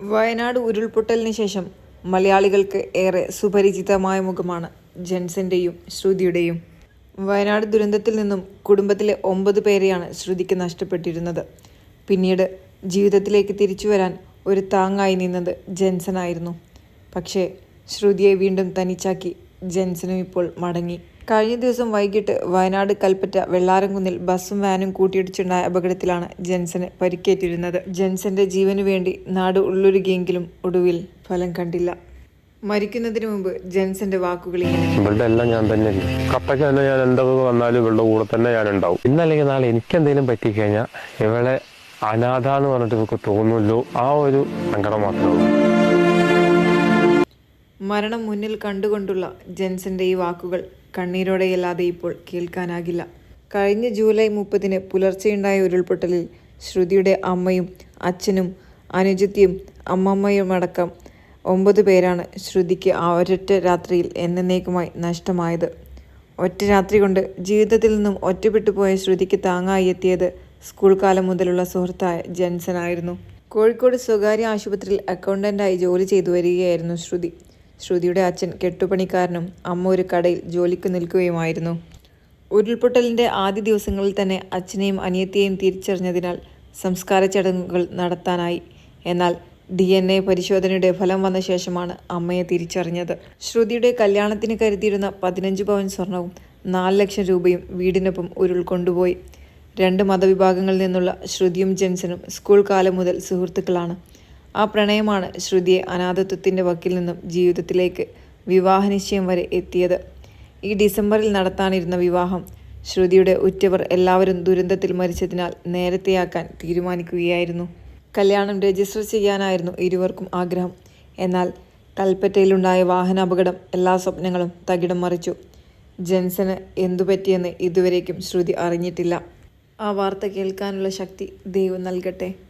വയനാട് ഉരുൾപൊട്ടലിന് ശേഷം മലയാളികൾക്ക് ഏറെ സുപരിചിതമായ മുഖമാണ് ജെൻസന്റെയും ശ്രുതിയുടെയും. വയനാട് ദുരന്തത്തിൽ നിന്നും കുടുംബത്തിലെ ഒമ്പത് പേരെയാണ് ശ്രുതിക്ക് നഷ്ടപ്പെട്ടിരുന്നത്. പിന്നീട് ജീവിതത്തിലേക്ക് തിരിച്ചു വരാൻ ഒരു താങ്ങായി നിന്നത് ജെൻസനായിരുന്നു. പക്ഷേ ശ്രുതിയെ വീണ്ടും തനിച്ചാക്കി ജെൻസനും ഇപ്പോൾ മടങ്ങി. കഴിഞ്ഞ ദിവസം വൈകിട്ട് വയനാട് കൽപ്പറ്റ വെള്ളാരംകുന്നിൽ ബസ്സും വാനും കൂട്ടിയിടിച്ചുണ്ടായ അപകടത്തിലാണ് ജെൻസന് പരിക്കേറ്റിരുന്നത്. ജെൻസന്റെ ജീവനു വേണ്ടി നാട് ഉള്ളൊരുകിയെങ്കിലും ഒടുവിൽ ഫലം കണ്ടില്ല. മരിക്കുന്നതിന് മുമ്പ് ജെൻസന്റെ വാക്കുകൾ ഇവളുടെ എല്ലാം ഞാൻ തന്നെ കപ്പയ്ക്ക് തന്നെ ഞാൻ എന്തൊക്കെ വന്നാലും ഇവളുടെ കൂടെ തന്നെ ഞാൻ ഉണ്ടാവും. ഇന്നല്ലെങ്കിൽ നാളെ എനിക്ക് എന്തെങ്കിലും പറ്റിക്കഴിഞ്ഞാൽ ഇവളെ അനാഥ എന്ന് പറഞ്ഞിട്ട് ഇവർക്ക് തോന്നുമല്ലോ. ആ ഒരു സങ്കടം മാത്രമേ ഉള്ളൂ. മരണം മുന്നിൽ കണ്ടുകൊണ്ടുള്ള ജെൻസന്റെ ഈ വാക്കുകൾ കണ്ണീരോടെയല്ലാതെ ഇപ്പോൾ കേൾക്കാനാകില്ല. കഴിഞ്ഞ ജൂലൈ മുപ്പതിന് പുലർച്ചെയുണ്ടായ ഉരുൾപൊട്ടലിൽ ശ്രുതിയുടെ അമ്മയും അച്ഛനും അനുജത്തിയും അമ്മമ്മയുമടക്കം ഒമ്പത് പേരാണ് ശ്രുതിക്ക് ആ ഒരൊറ്റ രാത്രിയിൽ എന്നേക്കുമായി നഷ്ടമായത്. ഒറ്റ രാത്രി കൊണ്ട് ജീവിതത്തിൽ നിന്നും ഒറ്റപ്പെട്ടു പോയ ശ്രുതിക്ക് താങ്ങായി എത്തിയത് സ്കൂൾ കാലം മുതലുള്ള സുഹൃത്തായ ജെൻസനായിരുന്നു. കോഴിക്കോട് സ്വകാര്യ ആശുപത്രിയിൽ അക്കൗണ്ടന്റായി ജോലി ചെയ്തു വരികയായിരുന്നു ശ്രുതി. ശ്രുതിയുടെ അച്ഛൻ കെട്ടുപണിക്കാരനും അമ്മ ഒരു കടയിൽ ജോലിക്ക് നിൽക്കുകയുമായിരുന്നു. ഉരുൾപൊട്ടലിന്റെ ആദ്യ ദിവസങ്ങളിൽ തന്നെ അച്ഛനെയും അനിയത്തിയെയും തിരിച്ചറിഞ്ഞതിനാൽ സംസ്കാര ചടങ്ങുകൾ നടത്താനായി. എന്നാൽ ഡി എൻ എ പരിശോധനയുടെ ഫലം വന്ന ശേഷമാണ് അമ്മയെ തിരിച്ചറിഞ്ഞത്. ശ്രുതിയുടെ കല്യാണത്തിന് കരുതിയിരുന്ന പതിനഞ്ച് പവൻ സ്വർണവും നാല് ലക്ഷം രൂപയും വീടിനൊപ്പം ഉരുൾ കൊണ്ടുപോയി. രണ്ട് മതവിഭാഗങ്ങളിൽ നിന്നുള്ള ശ്രുതിയും ജെൻസനും സ്കൂൾ കാലം മുതൽ സുഹൃത്തുക്കളാണ്. ആ പ്രണയമാണ് ശ്രുതിയെ അനാഥത്വത്തിന്റെ വക്കിൽ നിന്നും ജീവിതത്തിലേക്ക് വിവാഹനിശ്ചയം വരെ എത്തിയത്. ഈ ഡിസംബറിൽ നടത്താനിരുന്ന വിവാഹം ശ്രുതിയുടെ ഉറ്റവർ എല്ലാവരും ദുരന്തത്തിൽ മരിച്ചതിനാൽ നേരത്തെയാക്കാൻ തീരുമാനിക്കുകയായിരുന്നു. കല്യാണം രജിസ്റ്റർ ചെയ്യാനായിരുന്നു ഇരുവർക്കും ആഗ്രഹം. എന്നാൽ കൽപ്പറ്റയിലുണ്ടായ വാഹനാപകടം എല്ലാ സ്വപ്നങ്ങളും തകിടം മറിച്ചു. ജെൻസന് എന്തു പറ്റിയെന്ന് ഇതുവരേക്കും ശ്രുതി അറിഞ്ഞിട്ടില്ല. ആ വാർത്ത കേൾക്കാനുള്ള ശക്തി ദൈവം നൽകട്ടെ.